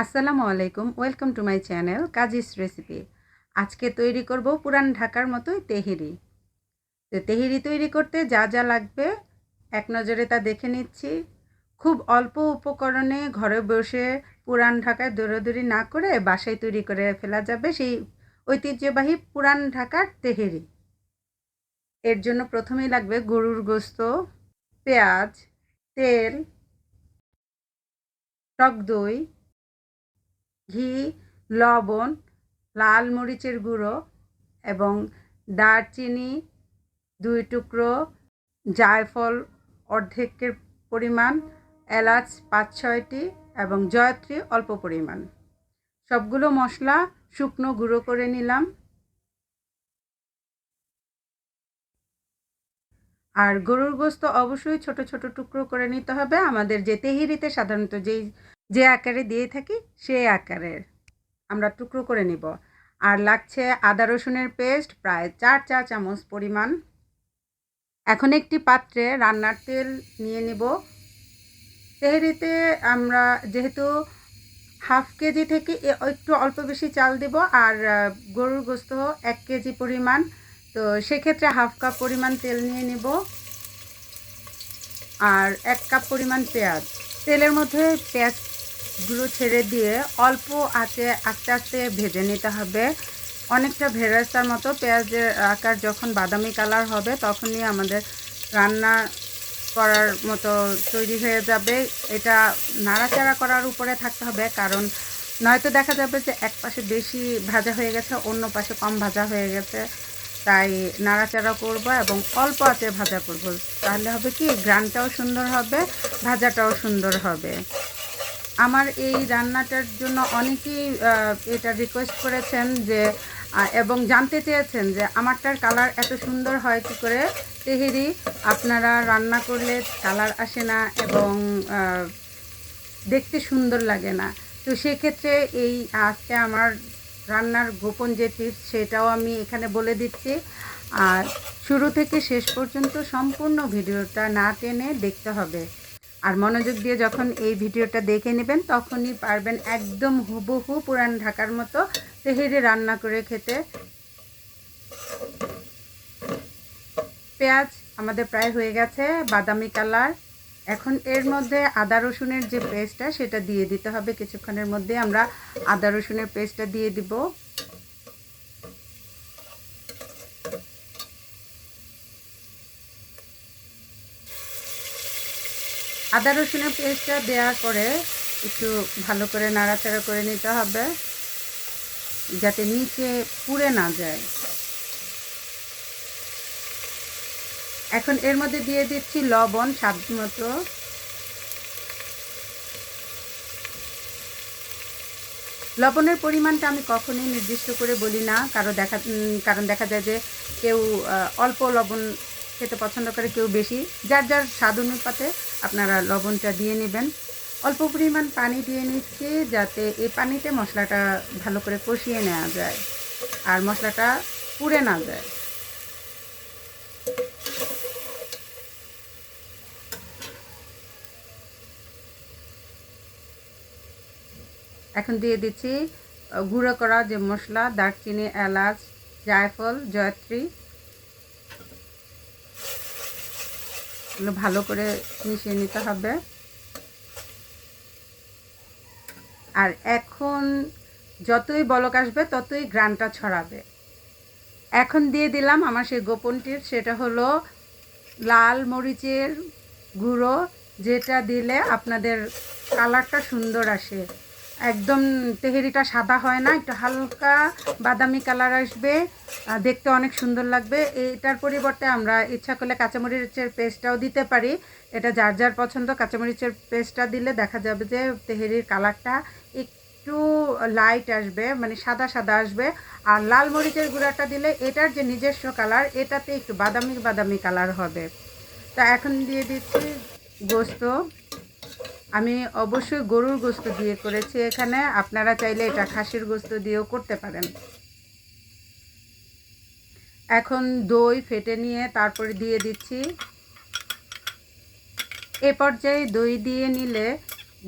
আসসালামু আলাইকুম, welcome to my channel Kazi's recipe. আজকে তৈরি করব পুরান ঢাকার মতোই তেহেরি। তো তেহেরি তৈরি করতে যা যা লাগবে, এক নজরে তা দেখে নিচ্ছি। খুব অল্প উপকরণে ঘরে বসে পুরান ঢাকায় দৌড়াদৌড়ি না করে বাসায় তৈরি করে ফেলা যাবে সেই ঐতিহ্যবাহী পুরান ঢাকার তেহেরি। এর জন্য প্রথমেই লাগবে গরুর গোস্ত, পেঁয়াজ, তেল, টক দই ঘি, লবণ, লাল মরিচের গুঁড়ো এবং দারচিনি দুই টুকরো, জায়ফল অর্ধেকের পরিমাণ, এলাচ পাঁচ ছয়টি এবং জয়ত্রী অল্প পরিমাণ। সবগুলো মশলা শুকনো গুঁড়ো করে নিলাম। আর গরুর গোস্ত অবশ্যই ছোট ছোট টুকরো করে নিতে হবে। আমাদের যে তেহিরিতে সাধারণত যেই যে আকারে দিয়ে থাকি সেই আকারের। আমরা টুকরো করে নিব। আর লাগছে আদা রসুনের পেস্ট, প্রায় চার চা চামচ পরিমাণ। এখন একটি পাত্রে রান্নার তেল নিয়ে নিব। তেহরিতে আমরা যেহেতু হাফ কেজি থেকে একটু অল্প বেশি চাল দেব, আর গরুর গোস্ত এক কেজি পরিমাণ। তো সেক্ষেত্রে হাফ কাপ পরিমাণ তেল নিয়ে নিব। আর এক কাপ পরিমাণ পেঁয়াজ। তেলের মধ্যে পেঁয়াজগুলো ছেড়ে দিয়ে অল্প আঁচে আস্তে আস্তে ভেজে নিতে হবে। অনেকটা ভেরাস্তার মতো পেঁয়াজের আকার যখন বাদামি কালার হবে, তখনই আমাদের রান্না করার মতো তৈরি হয়ে যাবে। এটা নাড়াচাড়া করার উপরে থাকতে হবে, কারণ নয়তো দেখা যাবে যে এক পাশে বেশি ভাজা হয়ে গেছে, অন্য পাশে কম ভাজা হয়ে গেছে। তাই নাড়াচাড়া করব এবং অল্প আঁচে ভাজা করব। তাহলে হবে কি গ্রানটাও সুন্দর হবে, ভাজাটাও সুন্দর হবে। আমার এই রান্নাটার জন্য অনেকেই এটা রিকোয়েস্ট করেছেন যে এবং জানতে চেয়েছেন যে আমারটার কালার এত সুন্দর হয় কী করে। তেহেরি, আপনারা রান্না করলে কালার আসে না এবং দেখতে সুন্দর লাগে না। তো সেক্ষেত্রে এই আজকে আমার রান্নার গোপন যে টিপস সেটাও আমি এখানে বলে দিচ্ছি। আর শুরু থেকে শেষ পর্যন্ত সম্পূর্ণ ভিডিওটা না টেনে দেখতে হবে। আর মনোযোগ দিয়ে যখন এই ভিডিওটা দেখে নেবেন, তখনই পারবেন একদম হুবহু পুরান ঢাকার মতো তেহেরে রান্না করে খেতে। পেঁয়াজ আমাদের প্রায় হয়ে গেছে, বাদামি কালার। এখন এর মধ্যে আদা রসুনের যে পেস্টটা, সেটা দিয়ে দিতে হবে। কিছুক্ষণের মধ্যে আমরা আদা রসুনের পেস্টটা দিয়ে দিব। আদা রসুনের পেস্টটা দেওয়ার পরে একটু ভালো করে নাড়াচাড়া করে নিতে হবে, যাতে নিচে পুড়ে না যায়। এখন এর মধ্যে দিয়ে দিচ্ছি লবণ স্বাদ মতো। লবণের পরিমাণটা আমি কখনোই নির্দিষ্ট করে বলি না, কারও দেখা কারণ দেখা যায় যে কেউ অল্প লবণ খেতে পছন্দ করে, কেউ বেশি। যার যার স্বাদ অনুপাতে আপনারা লবণটা দিয়ে নেবেন। অল্প পরিমাণ পানি দিয়ে নিচ্ছি যাতে এই পানিতে মশলাটা ভালো করে কষিয়ে নেওয়া যায় আর মশলাটা পুড়ে না যায়। এখন দিয়ে দিচ্ছি গুঁড়ো করা যে মশলা, দারচিনি, এলাচ, জায়ফল, জয়ত্রী এগুলো ভালো করে মিশিয়ে নিতে হবে। আর এখন যতই বলক আসবে, ততই গ্রানটা ছড়াবে। এখন দিয়ে দিলাম আমার সেই গোপনটির সেটা হলো লাল মরিচের গুঁড়ো, যেটা দিলে আপনাদের কালারটা সুন্দর আসে। একদম তেহেরিটা সাদা হয় না, একটু হালকা বাদামি কালার আসবে দেখতে অনেক সুন্দর লাগবে। এটার পরিবর্তে আমরা ইচ্ছা করলে কাঁচামরিচের পেস্টটাও দিতে পারি। এটা যার যার পছন্দ, কাঁচামরিচের পেস্টটা দিলে দেখা যাবে যে তেহেরির কালারটা একটু লাইট আসবে মানে সাদা সাদা আসবে। আর লাল মরিচের গুঁড়াটা দিলে এটার যে নিজস্ব কালার, এটাতে একটু বাদামি বাদামি কালার হবে। তা এখন দিয়ে দিচ্ছি গোস্ত। আমি অবশ্যই গরুর গোস্ত দিয়ে করেছি এখানে। আপনারা চাইলে এটা খাসির গোস্ত দিয়েও করতে পারেন। এখন দই ফেটে নিয়ে তারপরে দিয়ে দিচ্ছি। এ পর্যায়ে দই দিয়ে নিলে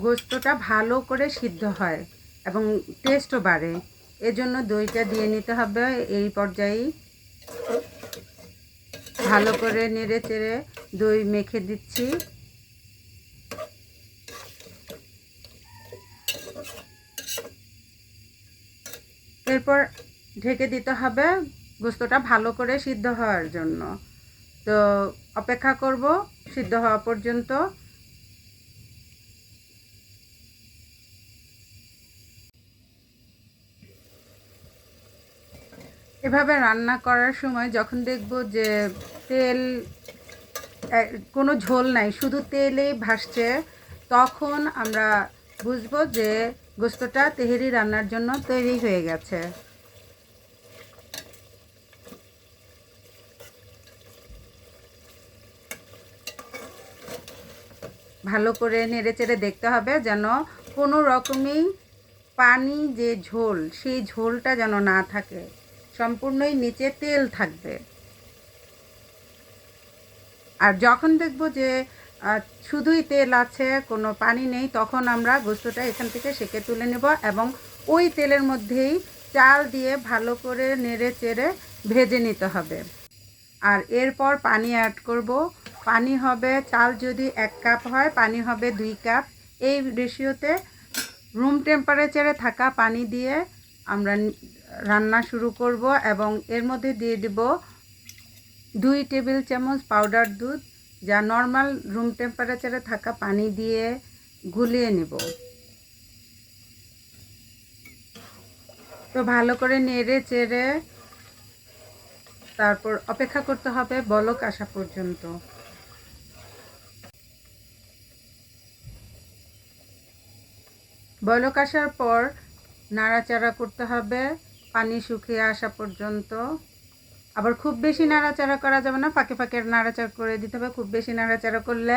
গোস্তটা ভালো করে সিদ্ধ হয় এবং টেস্টও বাড়ে। এজন্য দইটা দিয়ে নিতে হবে এই পর্যায়েই। ভালো করে নেড়ে চেড়ে দই মেখে দিচ্ছি। এরপর ঢেকে দিতে হবে গোস্তটা ভালো করে সিদ্ধ হওয়ার জন্য। তো অপেক্ষা করব সিদ্ধ হওয়া পর্যন্ত। এভাবে রান্না করার সময় যখন দেখব যে তেল কোনো ঝোল নাই, শুধু তেলেই ভাসছে, তখন আমরা বুঝব যে গোস্তটা তেহেরি রান্নার জন্য তৈরি হয়ে গেছে। ভালো করে নেড়ে চেড়ে দেখতে হবে যেন কোনো রকমই পানি যে ঝোল, সেই ঝোলটা যেন না থাকে। সম্পূর্ণই নিচে তেল থাকবে। আর যখন দেখব যে আহ, শুধুই তেল আছে কোনো পানি নেই তখন আমরা গোস্তটা এখান থেকে সেকে তুলে নেব এবং ওই তেলের মধ্যেই চাল দিয়ে ভালো করে নেড়ে চেড়ে ভেজে নিতে হবে। আর এরপর পানি অ্যাড করব। পানি হবে চাল যদি এক কাপ হয় পানি হবে দুই কাপ। এই রেশিওতে রুম টেম্পারেচারে থাকা পানি দিয়ে আমরা রান্না শুরু করব এবং এর মধ্যে দিয়ে দেব দুই টেবিল চামচ পাউডার দুধ যা নর্মাল রুম টেম্পারেচারে থাকা পানি দিয়ে গুলিয়ে নেব। তো ভালো করে নেড়ে চেড়ে তারপর অপেক্ষা করতে হবে বলক আসা পর্যন্ত। বলক আসার পর নাড়াচাড়া করতে হবে, পানি শুকিয়ে আসা পর্যন্ত। আবার খুব বেশি নাড়াচাড়া করা যাবে না, ফাঁকে ফাঁকে নাড়াচাড়া করে দিতে হবে। খুব বেশি নাড়াচাড়া করলে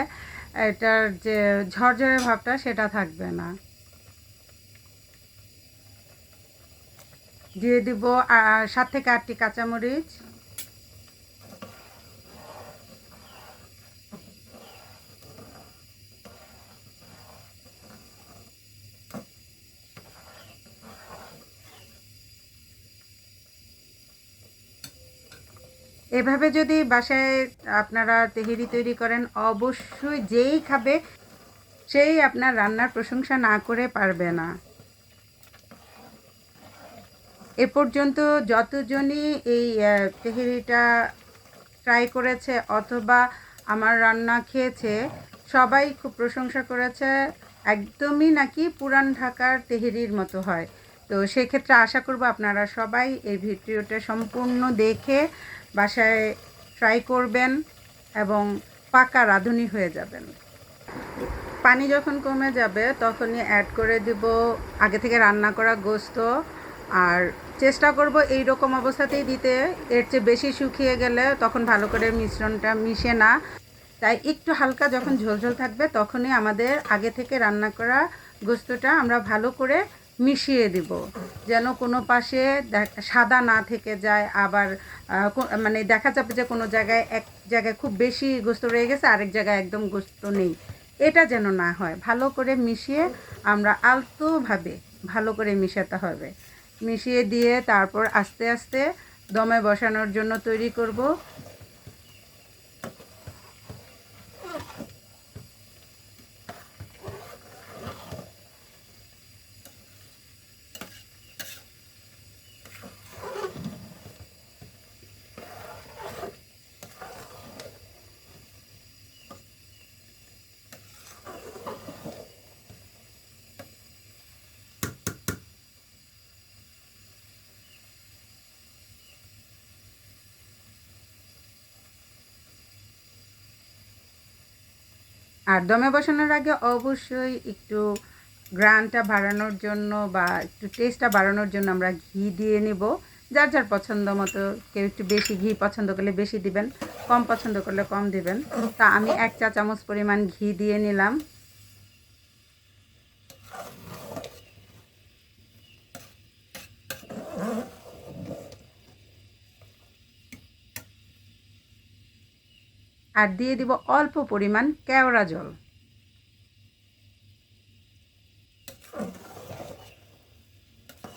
এটার যে ঝরঝরে ভাবটা সেটা থাকবে না। দিয়ে দিব সাত থেকে আটটি কাঁচামরিচ। এভাবে যদি বাসায় আপনারা তেহেরি তৈরি করেন, অবশ্যই যেই খাবে সেই আপনার রান্নার প্রশংসা না করে পারবে না। এ পর্যন্ত যতজনই এই তেহেরিটা ট্রাই করেছে অথবা আমার রান্না খেয়েছে, সবাই খুব প্রশংসা করেছে। একদমই নাকি পুরান ঢাকার তেহেরির মতো হয়। তো সেক্ষেত্রে আশা করব আপনারা সবাই এই ভিডিওটা সম্পূর্ণ দেখে বাসায় ট্রাই করবেন এবং পাকা রাঁধুনি হয়ে যাবেন। পানি যখন কমে যাবে, তখনই অ্যাড করে দিব আগে থেকে রান্না করা গোস্ত। আর চেষ্টা করব এই রকম অবস্থাতেই দিতে। এর চেয়ে বেশি শুকিয়ে গেলে তখন ভালো করে মিশ্রণটা মিশে না। তাই একটু হালকা যখন ঝোলঝোল থাকবে, তখনই আমাদের আগে থেকে রান্না করা গোস্তটা আমরা ভালো করে মিশিয়ে দিব। যেন কোনো পাশে সাদা না থেকে যায়, আবার মানে দেখা যাবে যে কোনো জায়গায় এক জায়গায় খুব বেশি গোস্ত রয়ে গেছে, আরেক জায়গায় একদম গোস্ত নেই। এটা যেন না হয়। ভালো করে মিশিয়ে আমরা আলতোভাবে ভালো করে মিশাতে হবে। মিশিয়ে দিয়ে তারপর আস্তে আস্তে দমে বসানোর জন্য তৈরি করব। আর দমে বসানোর আগে অবশ্যই একটু গ্রানটা বাড়ানোর জন্য বা একটু টেস্টটা বাড়ানোর জন্য আমরা ঘি দিয়ে নেব। যার যার পছন্দ মতো, কেউ একটু বেশি ঘি পছন্দ করলে বেশি দিবেন, কম পছন্দ করলে কম দিবেন। তা আমি এক চা চামচ পরিমাণ ঘি দিয়ে নিলাম। আর দিয়ে দিব অল্প পরিমাণ কেওড়া জল।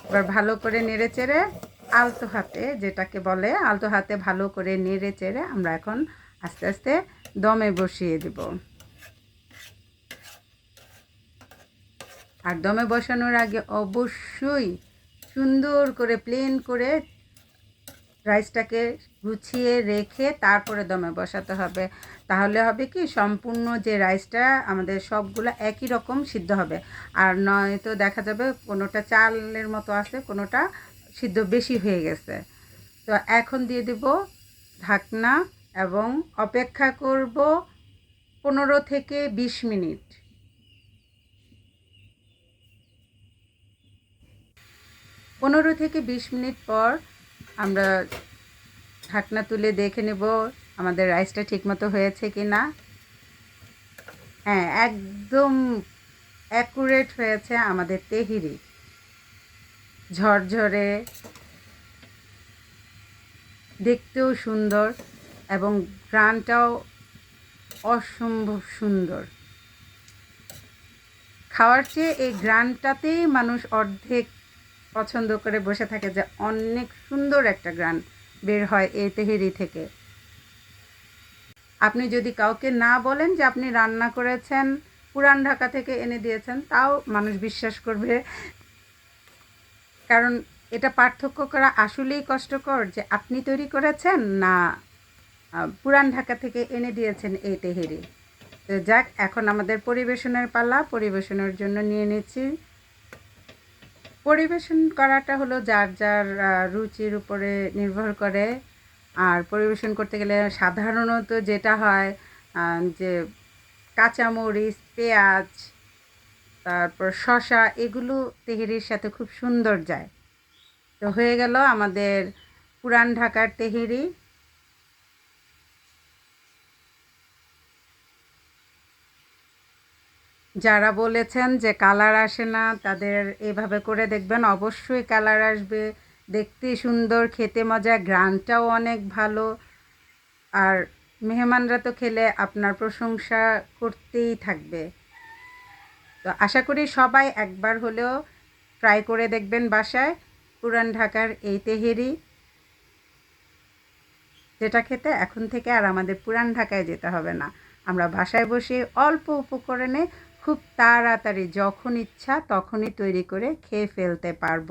এবার ভালো করে নেড়ে চেড়ে আলতো হাতে যেটাকে বলে, আলতো হাতে ভালো করে নেড়ে চেড়ে আমরা এখন আস্তে আস্তে দমে বসিয়ে দেব। আর দমে বসানোর আগে অবশ্যই সুন্দর করে প্লেন করে রাইসটাকে গুছিয়ে রেখে তারপরে দমে বসাতে হবে। তাহলে হবে কি, সম্পূর্ণ যে রাইসটা, আমাদের সবগুলো একই রকম সিদ্ধ হবে। আর নয়তো দেখা যাবে কোনোটা চালের মতো আছে, কোনোটা সিদ্ধ বেশি হয়ে গেছে। তো এখন দিয়ে দেব ঢাকনা এবং অপেক্ষা করব পনেরো থেকে বিশ মিনিট। পনেরো থেকে বিশ মিনিট পর আমরা ঢাকনা তুলে দেখে নেব আমাদের রাইসটা ঠিকমতো হয়েছে কি না। হ্যাঁ একদম অ্যাকুরেট হয়েছে আমাদের তেহিরি। ঝরঝরে, দেখতেও সুন্দর এবং গ্রানটাও অসম্ভব সুন্দর। খাওয়ার চেয়ে এই গ্রানটাতেই মানুষ অর্ধেক পছন্দ করে বসে থাকে যে অনেক সুন্দর একটা গ্রান। বের হয় এই তেহেরি থেকে। আপনি যদি কাউকে না বলেন যে আপনি রান্না করেছেন, পুরান ঢাকা থেকে এনে দিয়েছেন, তাও মানুষ বিশ্বাস করবে। কারণ এটা পার্থক্য করা আসলেই কষ্টকর যে আপনি তৈরি করেছেন না পুরান ঢাকা থেকে এনে দিয়েছেন এই তেহেরি। তো যাক, এখন আমাদের পরিবেশনের পালা, পরিবেশনের জন্য নিয়ে নিচ্ছি। পরিবেশন করাটা হলো যার যার রুচির উপরে নির্ভর করে। আর পরিবেশন করতে গেলে সাধারণত যেটা হয় যে কাঁচামরিচ, পেঁয়াজ, তারপর শশা এগুলো তেহেরির সাথে খুব সুন্দর যায়। তো হয়ে গেল আমাদের পুরান ঢাকার তেহেরি। যারা বলেছেন যে কালার আসে না, তাদের এভাবে করে দেখবেন। অবশ্যই কালার আসবে। দেখতে সুন্দর, খেতে মজা, গ্রানটাও অনেক ভালো। আর মেহমানরা তো খেলে আপনার প্রশংসা করতেই থাকবে। তো আশা করি সবাই একবার হলেও ট্রাই করে দেখবেন বাসায়। পুরান ঢাকার এই তেহেরি। যেটা খেতে এখন থেকে আর আমাদের পুরান ঢাকায় যেতে হবে না। আমরা বাসায় বসে অল্প উপকরণে খুব তাড়াতাড়ি যখন ইচ্ছা তখনই তৈরি করে খেয়ে ফেলতে পারব।